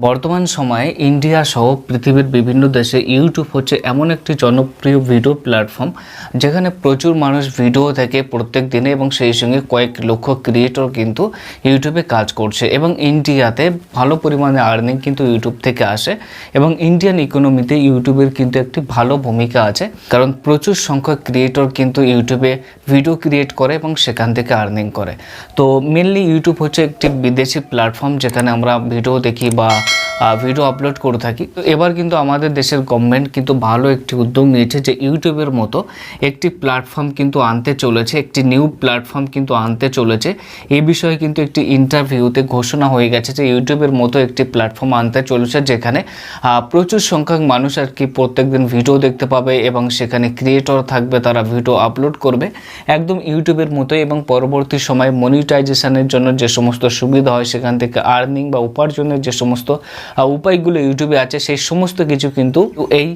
বর্তমান সময়ে ইন্ডিয়া সহ পৃথিবীর বিভিন্ন দেশে ইউটিউব হচ্ছে এমন একটি জনপ্রিয় ভিডিও প্ল্যাটফর্ম যেখানে প্রচুর মানুষ ভিডিও থেকে প্রত্যেক দিনে এবং সেই সঙ্গে কয়েক লক্ষ ক্রিয়েটর কিন্তু ইউটিউবে কাজ করছে এবং ইন্ডিয়াতে ভালো পরিমাণে আর্নিং কিন্তু ইউটিউব থেকে আসে এবং ইন্ডিয়ান ইকোনমিতে ইউটিউবের কিন্তু একটি ভালো ভূমিকা আছে। কারণ প্রচুর সংখ্যক ক্রিয়েটর কিন্তু ইউটিউবে ভিডিও ক্রিয়েট করে এবং সেখান থেকে আর্নিং করে। তো মেনলি ইউটিউব হচ্ছে একটি বিদেশি প্ল্যাটফর্ম যেখানে আমরা ভিডিও দেখি বা ভিডিও আপলোড করে থাকি। তো এবার কিন্তু আমাদের দেশের গভর্নমেন্ট কিন্তু ভালো একটি উদ্যোগ নিয়েছে যে ইউটিউবের মতো একটি প্ল্যাটফর্ম কিন্তু আনতে চলেছে, একটি নিউ প্ল্যাটফর্ম কিন্তু আনতে চলেছে। এই বিষয়ে কিন্তু একটি ইন্টারভিউতে ঘোষণা হয়ে গেছে যে ইউটিউবের মতো একটি প্ল্যাটফর্ম আনতে চলেছে যেখানে প্রচুর সংখ্যক মানুষ আর কি প্রত্যেকদিন ভিডিও দেখতে পাবে এবং সেখানে ক্রিয়েটর থাকবে, তারা ভিডিও আপলোড করবে। একদম ইউটিউবের মতো এবং পরবর্তী সময় মনিটাইজেশনের জন্য যে সমস্ত সুবিধা হয়, সেখান থেকে আর্নিং বা উপার্জনের যে সমস্ত উপায়গুলো ইউটিউবে আছে, সেই সমস্ত কিছু কিন্তু এই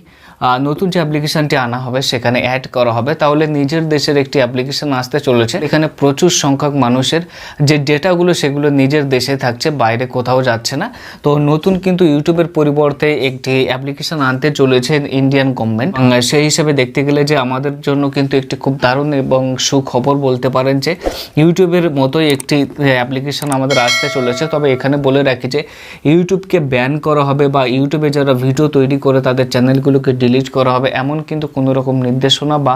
নতুন যে অ্যাপ্লিকেশনটি আনা হবে, সেখানে অ্যাড করা হবে। তাহলে নিজের দেশের একটি অ্যাপ্লিকেশন আসতে চলেছে। এখানে প্রচুর সংখ্যক মানুষের যে ডেটাগুলো, সেগুলো নিজের দেশে থাকছে, বাইরে কোথাও যাচ্ছে না। তো নতুন কিন্তু ইউটিউবের পরিবর্তে একটি অ্যাপ্লিকেশন আনতে চলেছে ইন্ডিয়ান গভর্নমেন্ট সেই হিসেবে দেখতে গেলে যে আমাদের জন্য কিন্তু একটি খুব দারুণ এবং সুখবর বলতে পারেন যে, ইউটিউবের মতোই একটি অ্যাপ্লিকেশন আমাদের আসতে চলেছে। তবে এখানে বলে রাখি যে, ইউটিউবকে ব্যান করা হবে বা ইউটিউবে যারা ভিডিও তৈরি করে তাদের চ্যানেলগুলোকে ডিলিট করা হবে, এমন কিন্তু কোনো রকম নির্দেশনা বা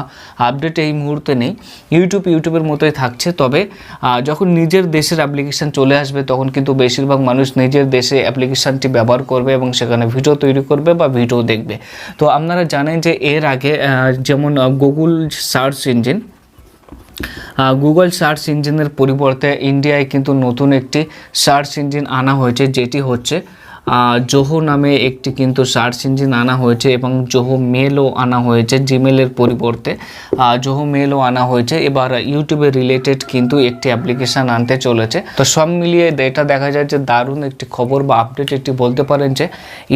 আপডেট এই মুহূর্তে নেই। ইউটিউব ইউটিউবের মতোই থাকছে, তবে যখন নিজের দেশের অ্যাপ্লিকেশন চলে আসবে, তখন কিন্তু বেশিরভাগ মানুষ নিজের দেশে অ্যাপ্লিকেশনটি ব্যবহার করবে এবং সেখানে ভিডিও তৈরি করবে বা ভিডিও দেখবে। তো আপনারা জানেন যে এর আগে যেমন Google search engine Google search ইঞ্জিনের পরিবর্তে ইন্ডিয়ায় কিন্তু নতুন একটি সার্চ ইঞ্জিন আনা হয়েছে, যেটি হচ্ছে জোহো নামে একটি কিন্তু সার্চ ইঞ্জিন আনা হয়েছে এবং জোহো মেলও আনা হয়েছে জিমেলের পরিবর্তে। জোহো মেলও আনা হয়েছে। এবার ইউটিউবে রিলেটেড কিন্তু একটি অ্যাপ্লিকেশান আনতে চলেছে। তো সব মিলিয়ে এটা দেখা যায় যে দারুণ একটি খবর বা আপডেট একটি বলতে পারেন যে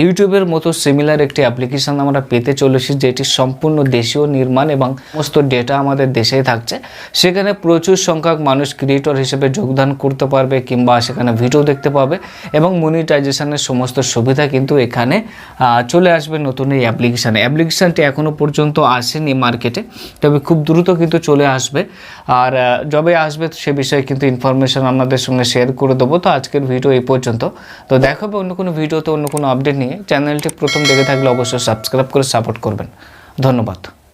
ইউটিউবের মতো সিমিলার একটি অ্যাপ্লিকেশান আমরা পেতে চলেছি যেটি সম্পূর্ণ দেশীয় নির্মাণ এবং সমস্ত ডেটা আমাদের দেশেই থাকছে। সেখানে প্রচুর সংখ্যক মানুষ ক্রিয়েটর হিসেবে যোগদান করতে পারবে কিংবা সেখানে ভিডিও দেখতে পাবে এবং মনিটাইজেশনের সমস্ত সুবিধা কিন্তু এখানে চলে আসবে নতুন এই অ্যাপ্লিকেশানে অ্যাপ্লিকেশানটি এখনও পর্যন্ত আসেনি মার্কেটে তবে খুব দ্রুত কিন্তু চলে আসবে। আর যবে আসবে সে বিষয়ে কিন্তু ইনফরমেশন আপনাদের সঙ্গে শেয়ার করে দেবো। তো আজকের ভিডিও এই পর্যন্ত। তো দেখাবে অন্য কোনো ভিডিওতে অন্য কোনো আপডেট নিয়ে। চ্যানেলটি প্রথম দেখে থাকলে অবশ্যই সাবস্ক্রাইব করে সাপোর্ট করবেন। ধন্যবাদ।